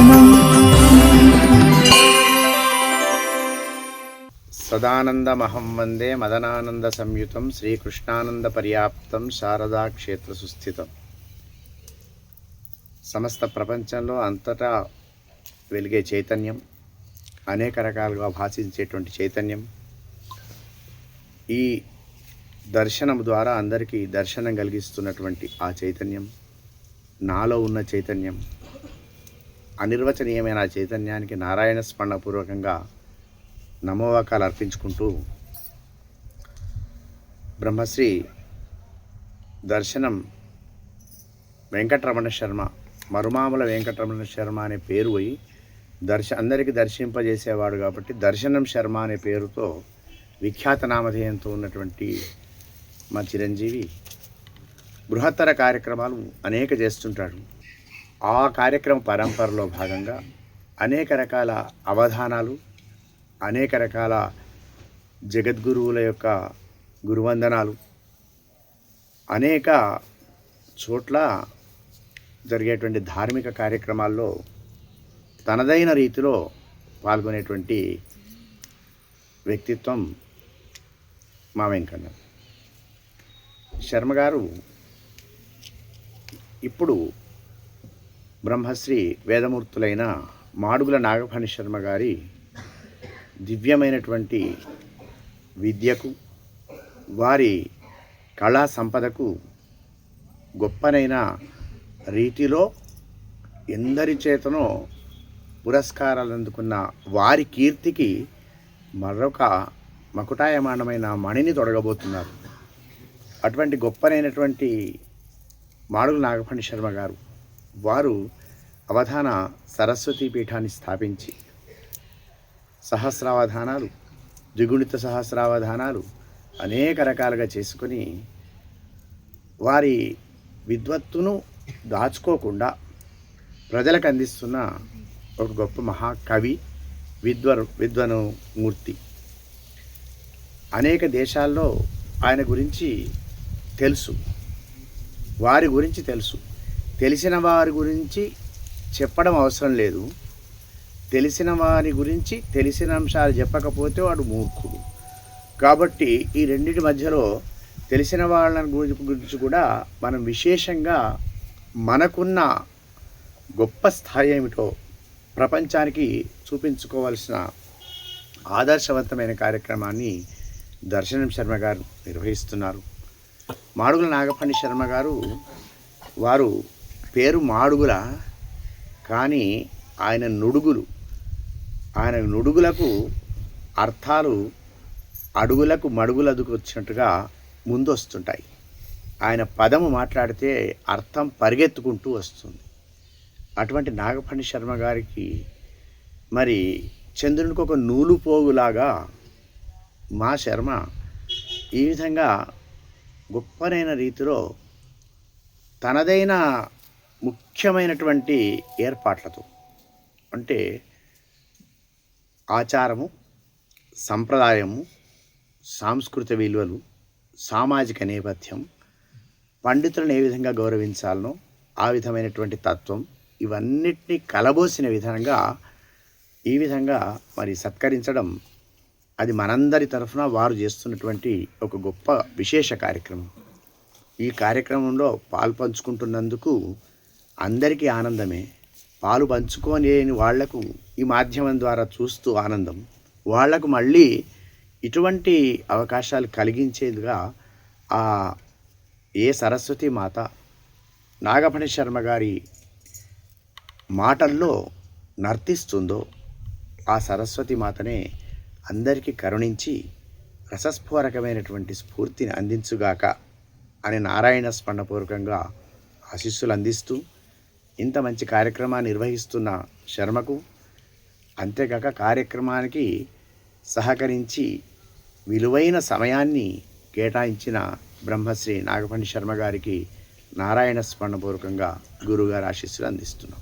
దర్శనम् సదానందమహం వందే మదనానంద సంయుతం శ్రీకృష్ణానంద పర్యాప్తం శారదా క్షేత్ర సుస్థితం. సమస్త ప్రపంచంలో అంతటా వెలిగే చైతన్యం అనేక రకాలుగా భాషించేటువంటి చైతన్యం. ఈ దర్శనం ద్వారా అందరికీ దర్శనం కలిగిస్తున్నటువంటి ఆ చైతన్యం నాలో ఉన్న చైతన్యం. అనిర్వచనీయమైన చైతన్యానికి నారాయణ స్మరణపూర్వకంగా నమోవాకాలు అర్పించుకుంటూ బ్రహ్మశ్రీ దర్శనం వెంకటరమణ శర్మ మరుమాముల వెంకటరమణ శర్మ అనే పేరు పోయి దర్శ అందరికీ దర్శింపజేసేవాడు కాబట్టి దర్శనం శర్మ అనే పేరుతో విఖ్యాత నామధేయంతో ఉన్నటువంటి మా చిరంజీవి బృహత్తర కార్యక్రమాలు అనేక చేస్తుంటాడు. ఆ కార్యక్రమ పరంపరలో భాగంగా అనేక రకాల అవధానాలు అనేక రకాల జగద్గురువుల యొక్క గురువందనాలు అనేక చోట్ల జరిగేటువంటి ధార్మిక కార్యక్రమాల్లో తనదైన రీతిలో పాల్గొనేటువంటి వ్యక్తిత్వం మా వెంకన్న. శర్మ గారు ఇప్పుడు బ్రహ్మశ్రీ వేదమూర్తులైన మాడుగుల నాగఫణి శర్మ గారి దివ్యమైనటువంటి విద్యకు వారి కళా సంపదకు గొప్పనైన రీతిలో ఎందరి చేతనో పురస్కారాలు అందుకున్న వారి కీర్తికి మరొక మకుటాయమానమైన మణిని తొడగబోతున్నారు. అటువంటి గొప్పనైనటువంటి మాడుగుల నాగపండి శర్మ గారు వారు అవధాన సరస్వతీ పీఠాన్ని స్థాపించి సహస్రావధానాలు ద్విగుణిత సహస్రావధానాలు అనేక రకాలుగా చేసుకొని వారి విద్వత్తును దాచుకోకుండా ప్రజలకు అందిస్తున్న ఒక గొప్ప మహాకవి విద్వరు విద్వను మూర్తి అనేక దేశాల్లో ఆయన గురించి తెలుసు. వారి గురించి తెలుసు. తెలిసిన వారి గురించి చెప్పడం అవసరం లేదు. తెలిసిన వారి గురించి తెలిసిన అంశాలు చెప్పకపోతే వాడు మూర్ఖుడు. కాబట్టి ఈ రెండింటి మధ్యలో తెలిసిన వాళ్ళ గురించి కూడా మనం విశేషంగా మనకున్న గొప్ప స్థాయి ఏమిటో ప్రపంచానికి చూపించుకోవాల్సిన ఆదర్శవంతమైన కార్యక్రమాన్ని దర్శనం శర్మ గారు నిర్వహిస్తున్నారు. మాడుగుల నాగపండి శర్మ గారు వారు పేరు మాడుగుల కానీ ఆయన నుడుగులు. ఆయన నుడుగులకు అర్థాలు అడుగులకు మడుగులదుకు వచ్చినట్టుగా ముందు వస్తుంటాయి ఆయన పదము మాట్లాడితే అర్థం పరిగెత్తుకుంటూ వస్తుంది. అటువంటి నాగపండి శర్మ గారికి మరి చంద్రునికి ఒక నూలు పోగులాగా మా శర్మ ఈ విధంగా గొప్పనైన రీతిలో తనదైన ముఖ్యమైనటువంటి ఏర్పాట్లతో అంటే ఆచారము సంప్రదాయము సాంస్కృతిక విలువలు సామాజిక నేపథ్యం పండితులను ఏ విధంగా గౌరవించాలనో ఆ విధమైనటువంటి తత్వం ఇవన్నిటినీ కలబోసిన విధంగా ఈ విధంగా మరి సత్కరించడం అది మనందరి తరఫున వారు చేస్తున్నటువంటి ఒక గొప్ప విశేష కార్యక్రమం. ఈ కార్యక్రమంలో పాల్పంచుకుంటున్నందుకు అందరికీ ఆనందమే. పాలు పంచుకోలేని వాళ్ళకు ఈ మాధ్యమం ద్వారా చూస్తూ ఆనందం. వాళ్ళకు మళ్ళీ ఇటువంటి అవకాశాలు కలిగించేదిగా ఆ ఏ సరస్వతి మాత నాగపణి శర్మ గారి మాటల్లో నర్తిస్తుందో ఆ సరస్వతి మాతనే అందరికీ కరుణించి రసస్ఫోరకమైనటువంటి స్ఫూర్తిని అందించుగాక అని నారాయణ స్మరణపూర్వకంగా ఆశీస్సులు అందిస్తూ ఇంత మంచి కార్యక్రమాన్ని నిర్వహిస్తున్న శర్మకు అంతేకాక కార్యక్రమానికి సహకరించి విలువైన సమయాన్ని కేటాయించిన బ్రహ్మశ్రీ నాగపండి శర్మ గారికి నారాయణ స్మరణపూర్వకంగా గురుగారు ఆశీస్సులు అందిస్తున్నాం.